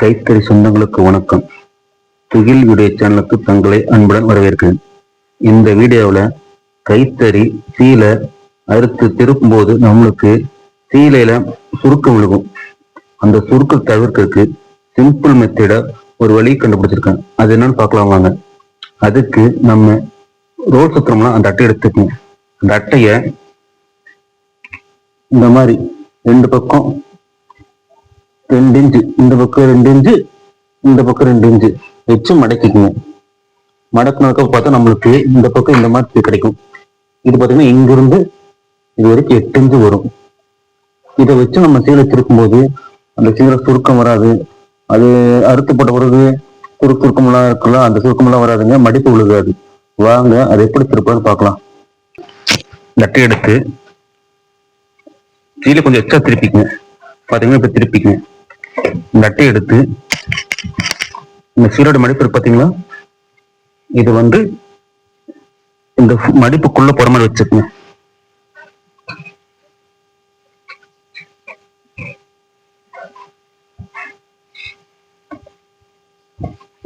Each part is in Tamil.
கைத்தறி சொந்தங்களுக்கு வணக்கம். துகில் வீடியோ சேனலுக்கு தங்களை அன்புடன் வரவேற்கிறேன். இந்த வீடியோவில் கைத்தறி சீலை அறுத்து திருப்பும் போது நம்மளுக்கு சீலையில சுருக்கம் விழுகும். அந்த சுருக்கம் தவிர்க்கிறதுக்கு சிம்பிள் மெத்தட ஒரு வழி கண்டுபிடிச்சிருக்கேன். அது என்னன்னு பார்க்கலாம் வாங்க. அதுக்கு நம்ம ரோல் சுத்திரம்லாம் அந்த அட்டை எடுத்துக்கணும். அந்த அட்டையை இந்த மாதிரி ரெண்டு பக்கம் ரெண்டு இன்ச்சு. இந்த பக்கம் ரெண்டு இன்ச்சு இந்த பக்கம் ரெண்டு இன்ச்சு. வச்சு மடக்கிக்கணும். மடக்கினதுக்கு பார்த்தா நம்மளுக்கு இந்த பக்கம் இந்த மாதிரி கிடைக்கும். இது பார்த்தீங்கன்னா இங்கிருந்து இது வரைக்கும் எட்டு இன்ச்சு வரும். இதை வச்சு நம்ம சீலை திருக்கும்போது அந்த சீலை சுருக்கம் வராது. அது அறுத்து போட்ட பிறகு சுருக்கு சுருக்கமெல்லாம் இருக்கலாம் அந்த சுருக்கமெல்லாம் வராதுங்க. மடிப்பு விழுகாது. வாங்க அதை எப்படி திருப்பான்னு பார்க்கலாம். நட்டை எடுத்து சீலை கொஞ்சம் எக்ஸ்ட்ரா திருப்பிக்குங்க. பாத்தீங்கன்னா இப்ப திருப்பிக்குங்க. லட்டை எடுத்து இந்த சீரோட மடிப்பு இருக்கு பாத்தீங்களா? இது வந்து இந்த மடிப்புக்குள்ள போற மாதிரி வச்சுக்கோங்க.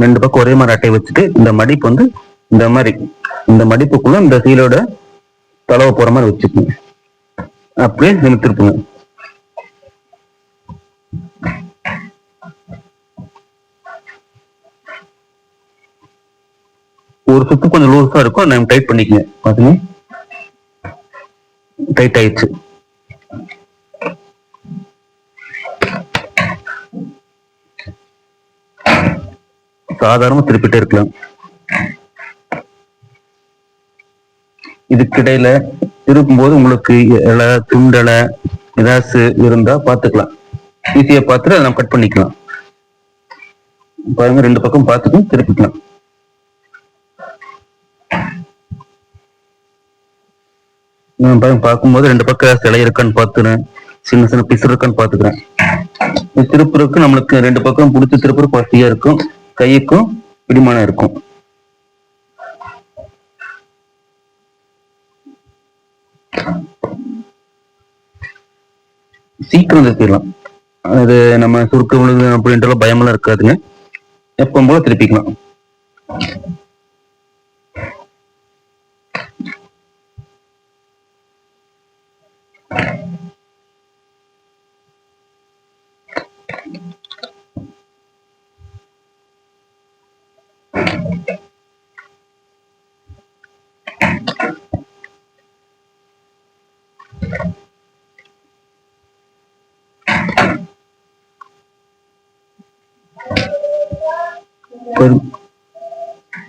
ரெண்டு பக்கம் ஒரே மாதிரி அட்டையை வச்சுட்டு இந்த மடிப்பு வந்து இந்த மாதிரி இந்த மடிப்புக்குள்ள இந்த சீலோட தளவை போற மாதிரி வச்சுக்கோங்க. அப்படியே நிமித்திருப்புங்க ஒரு சுத்து கொஞ்சம் லூஸா இருக்கும் நம்ம டைட் பண்ணிக்கங்க. பாத்தீங்க? டைட் ஆயிடுச்சு. சாதாரணமா திருப்பிட்டே இருக்கலாம். இதுக்கிடையில திருப்பும்போது உங்களுக்கு இலை துண்டலை ஏதாச்சு இருந்தா பாத்துக்கலாம். ஈஸியா பார்த்துட்டு அதை நம்ம கட் பண்ணிக்கலாம். பாருங்க ரெண்டு பக்கம் பார்த்துட்டு திருப்பிக்கலாம் நான் பாருங்க பார்க்கும்போது ரெண்டு பக்கம் சிலை இருக்கான்னு பார்த்துறேன் சின்ன சின்ன பிசு இருக்கான்னு பார்த்துக்கிறேன். திருப்பூருக்கு நம்மளுக்கு ரெண்டு பக்கம் பிடிச்ச திருப்பூர் வசதியா இருக்கும். கைக்கும் பிடிமானம் இருக்கும். சீக்கிரம் திருப்பிடலாம் அது நம்ம சுருக்க விழுது அப்படின்ற பயமெல்லாம் இருக்காதுங்க. எப்பவும் போல திருப்பிக்கலாம்.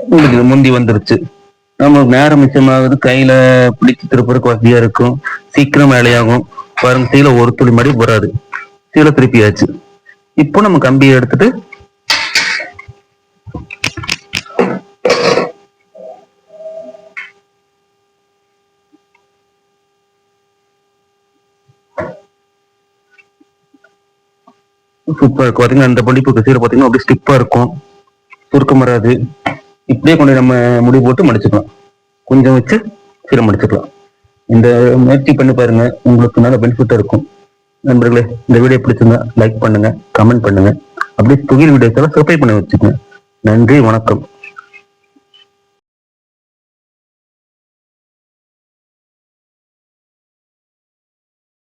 உங்களுக்கு முந்தி வந்துருச்சு. நம்ம நேரம் மிச்சமாகுது. கையில பிடிச்சு திருப்பறதுக்கு வசதியா இருக்கும். சீக்கிரம் வேலையாகும். பாருங்க சீலை ஒரு துளி மாதிரி வராது. சீலை திருப்பியாச்சு. இப்போ நம்ம கம்பியை எடுத்துட்டு சூப்பரா இருக்கும் பாத்தீங்கன்னா அந்த படிப்புக்கு சீரை பாத்தீங்கன்னா அப்படியே ஸ்டிப்பாக இருக்கும். சுருக்கம் வராது. இப்படியே கொண்டு நம்ம முடி போட்டு மடிச்சுக்கலாம். கொஞ்சம் வச்சு சீரை மடிச்சுக்கலாம். இந்த முயற்சி பண்ணி பாருங்க. உங்களுக்கு நல்ல பெனிஃபிட் இருக்கும். நண்பர்களே இந்த வீடியோ பிடிச்சிருந்தா லைக் பண்ணுங்க கமெண்ட் பண்ணுங்க. அப்படியே துகில் வீடியோஸ் எல்லாம் சப்ஸ்கிரைப் பண்ணி வச்சுக்கோங்க. நன்றி வணக்கம்.